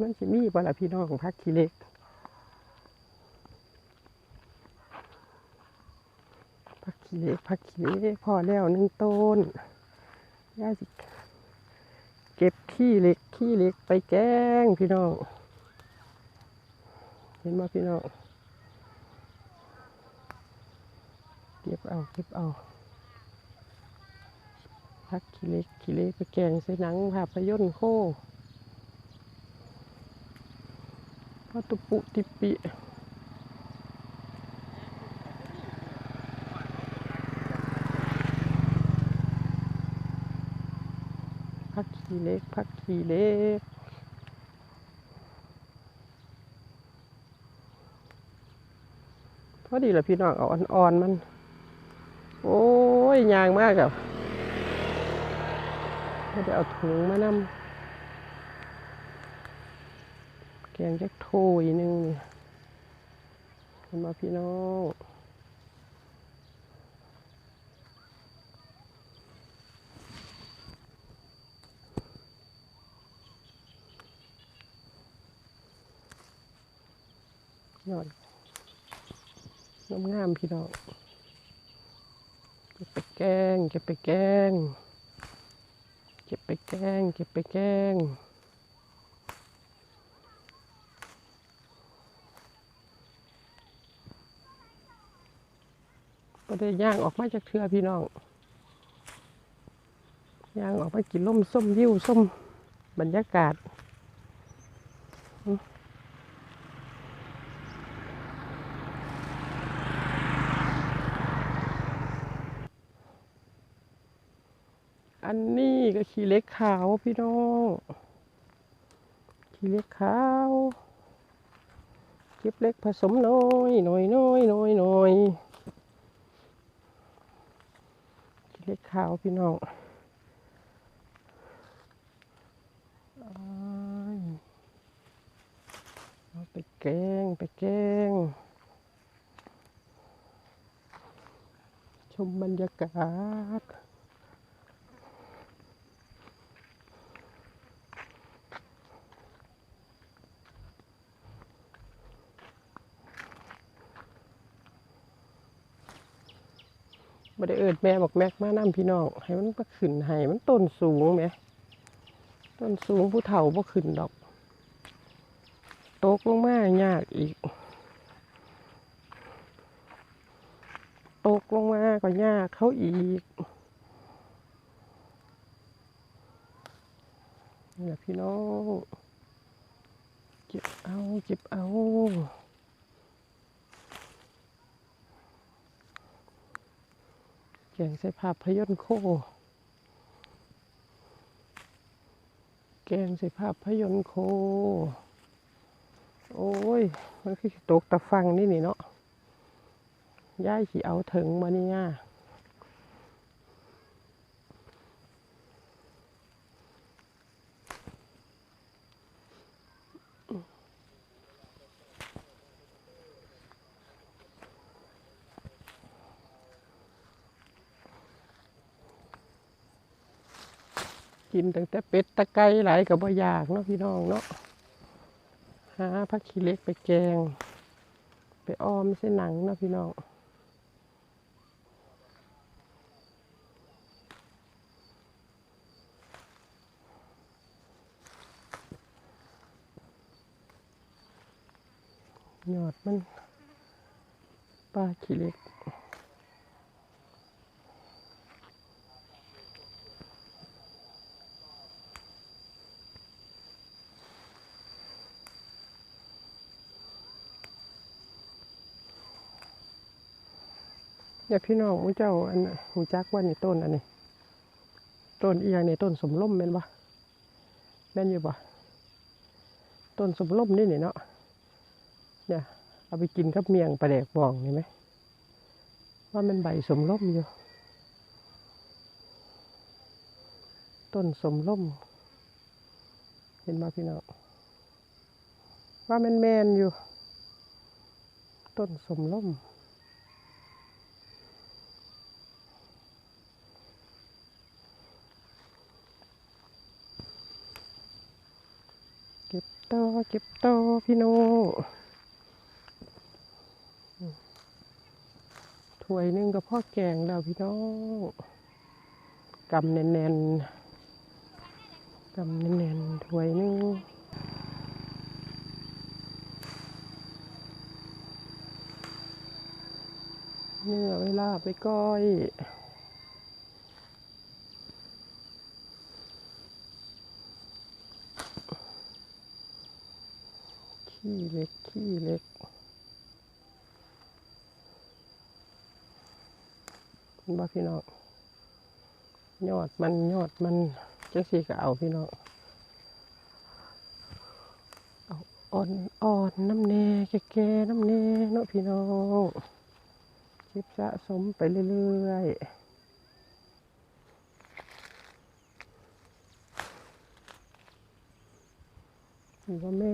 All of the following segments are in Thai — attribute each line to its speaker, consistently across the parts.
Speaker 1: มันสิมีบ่ล่ะพี่น้องพักขี้เหล็กพักขี้เหล็กพักขี้เหล็กพอแล้วหนึ่งต้นย่าสิเก็บขี้เหล็กขี้เหล็กไปแกงพี่น้อง เห็นไหมพี่น้องเก็บเอาเก็บเอาพักขี้เหล็กขี้เหล็กไปแกงใส่หนังภาพยนตร์โค พอตุปุติปิพักขี้เล็กพักขี้เล็กพอดีละพี่น้องเอาอ่อนๆมัน โอ้ยยางมากอะไม่ได้เอาถุงมานำแกงจัก โถยนึงนี่เห็นมาพี่น้องยอดงามงามพี่น้องเก็บไปแกงเก็บไปแกงเก็บไปแกงเก็บไปแกง ก็ได้ย่างออกมาจากเทือพี่น้องย่างออกมากินล่มส้มยิ้วส้มบรรยากาศอันนี้ก็ขี้เล็กขาวพี่น้องขี้เล็กขาวเก็บเล็กผสมน้อยน้อยน้อยน้อยน้อย เหล็กขาวพี่น้องไปแกงไปแกงชมบรรยากาศ บ่ได้เอิด แม่บอกแม็กมานํพี่น้องให้มันก็ขึ้นให้มันต้นสูงไหมต้นสูงผู้เฒ่าบ่ขึ้นดอกตกลงมายากอีกตกลงมาก็ยากเขาอีกนี่แหละพี่น้องเก็บเอาเก็บเอา แกงใส่ภาพพยนต์โค แกงใส่ภาพพยนต์โค โอ้ย มันคือตกตะฟังนี่นี่เนาะ ย่ายขี่เอาถึงมานี่ย่า กินตั้งแต่เป็ดตะไคร้ไหลกับบ่อยากเนาะพี่น้องเนาะหาผักขี้เล็กไปแกง ไปอ้อมเส้นหนังเนาะพี่น้องยอดมันปลาขี้เล็ก เนี่ยพี่น้องมูเจ้าอันหูจักว่านี่ต้นอันนี้ต้นเอีย่างนี่ต้นสมล่มแม่นปะแม่นอยู่ปะต้นสมล่มนี่นี่เนาะเนี่ยเอาไปกินกับเมียงปลาแดกบองนี่ไหมว่ามันใบสมล่มอยู่ ต้นสมล่ม เห็นมาพี่น้องว่ามันแมนอยู่ ต้นสมล่ม ต่อเก็บต่อพี่โน้ถ้วยหนึงก็พ่อแกงแล้วพี่น้องกำแน่นๆกำแน่นๆถ้วยหนึงเนื้อเวลาไปก้อย ขี้ เล็ก ขี้เล็กเห็นบ่พี่น้อง ยอดมันยอดมันจังสีก็เอาพี่น้องเอาอ่อนอ่อนน้ำแน่แก่ๆน้ำแน่เนาะพี่น้องเก็บสะสมไปเรื่อยๆถือว่าแม่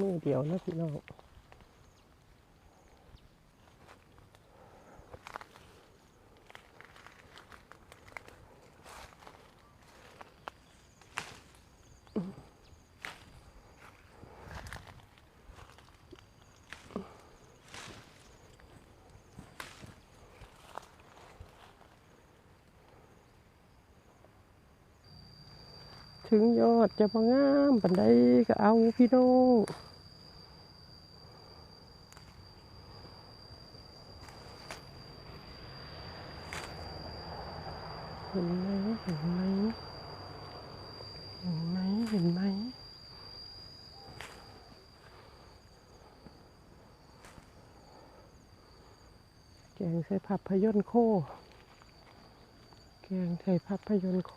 Speaker 1: มือเดียวนะพี่น้อง ถึงยอดจะพองามปันใดก็เอาพี่น้องเห็นไหมเห็นไหมเห็นไหมเห็นไหมแกงใส่ผับพยนต์โค แกงใส่ผับพยนต์โค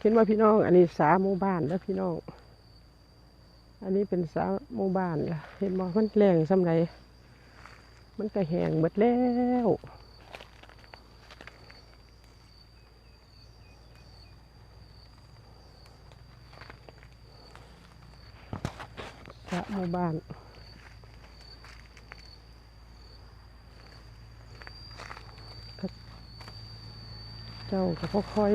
Speaker 1: เห็นว่าพี่น้อง อันนี้สาหมู่บ้านแล้วพี่น้อง อันนี้เป็นสาหมู่บ้านละเห็นบ่มันแรงสำไรมันก็แห้งหมดแล้วสาหมู่บ้านเจ้าก็ค่อย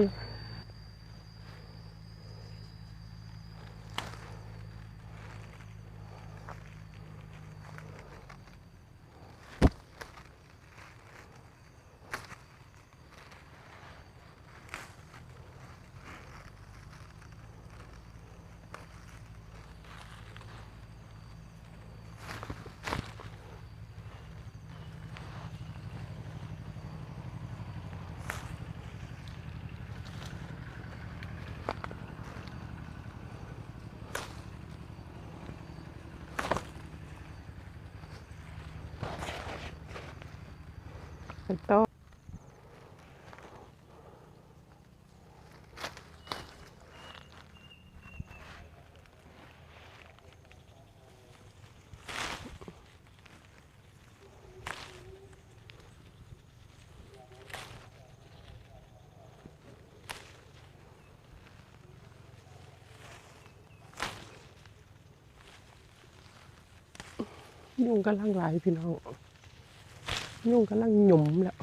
Speaker 1: เป็นต๊ะยุงกำลังไหลายพี่น้อง ยุงกำลังหยุ่มแล้ว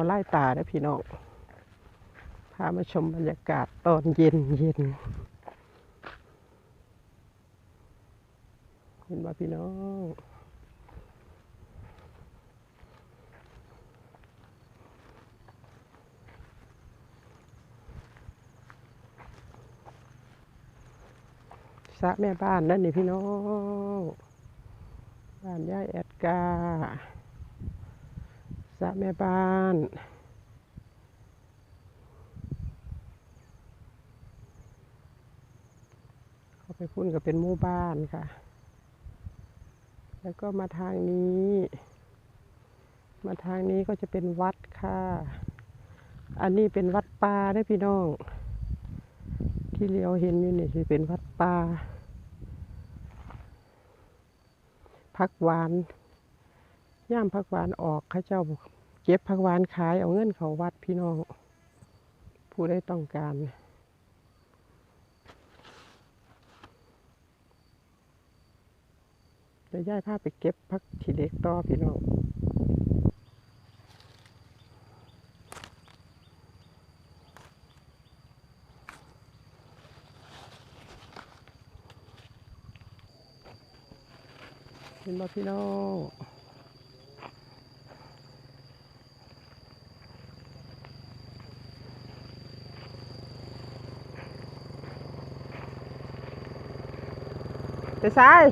Speaker 1: าไล่ตาได้พี่น้อง พามาชมบรรยากาศตอนเย็นเย็นเห็นบ่พี่น้องสระแม่บ้านนั่นนี่พี่น้อง บ้านย่าแอดกา สระแม่บ้านเขาไปพุ่นก็เป็นหมู่บ้านค่ะ แล้วก็มาทางนี้ มาทางนี้ก็จะเป็นวัดค่ะ อันนี้เป็นวัดป่าได้พี่น้อง ที่เลียวเห็นอยู่นี่สิเป็นวัดป่าพักหวาน ย่ามพักหวานออกข้าเจ้าเก็บพักหวานขายเอาเงินเขาวัดพี่น้อง ผู้ได้ต้องการเดี๋ยวย่ายพาไปเก็บพักขี้เล็กต่อพี่น้องเห็นบ่พี่น้อง ไปซ้าย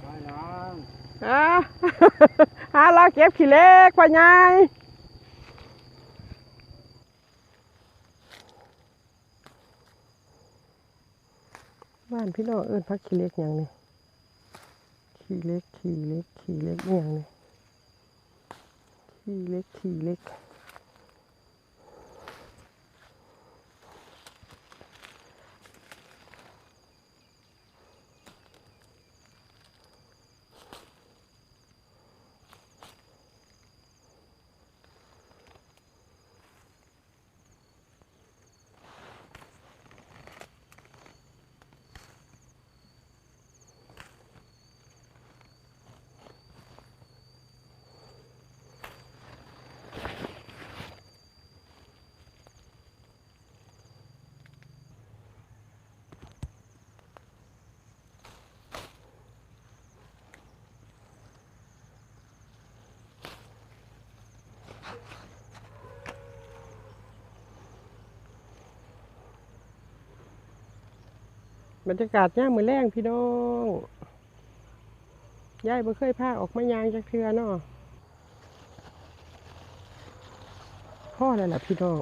Speaker 2: ได้ยัง
Speaker 1: อ่าหาเราเก็บขี้เหล็กพ่อใหญ่บ้านพี่น้องเอิ้นพักขี้เหล็กอย่างนี้ขี้เหล็กขี้เหล็กขี้เหล็กอหย่างนี้ขี้เหล็กขี้เหล็ก บรรยากาศย่ามมือแรงพี่น้องยายบ่เคยพาออกมายางจากเทือเนาะพ่อนั่นแหละพี่น้อง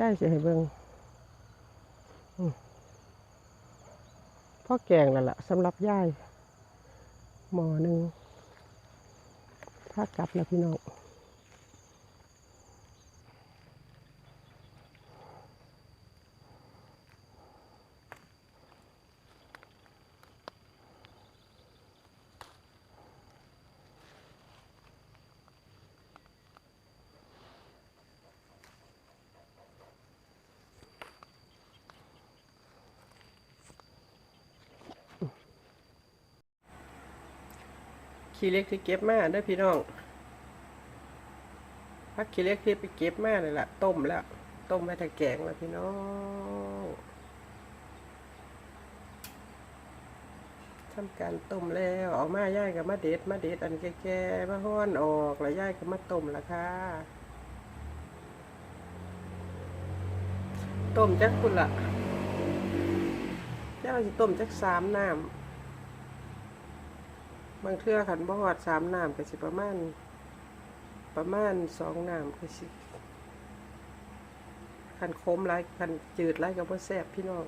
Speaker 1: ยายสิให้เบิ่งพ่อแกงนั่นแหละสำหรับยายหมอหนึ่งพากลับแล้วพี่น้อง ขี้เล็กที่เก็บมาเด้อพี่น้องพักขี้เล็กที่ไปเก็บมาเลยล่ะ ต้มแล้ว ต้มไว้ถ้าแกงแล้วพี่น้องทำการต้มแล้วออกมาย่ายกับมาเด็ดมาเด็ดอันแก่ๆมาห้อนออกแล้วย่ายก็มาต้มละค่ะต้มจักคุณละย่ายสิต้มจักสามน้ำ บางเทื่อขันบ่หอดสามน้ำก็สิประมาณ ประมาณสองน้ำก็สิขันคมไรขันจืดไรก็บ่แซบพี่น้อง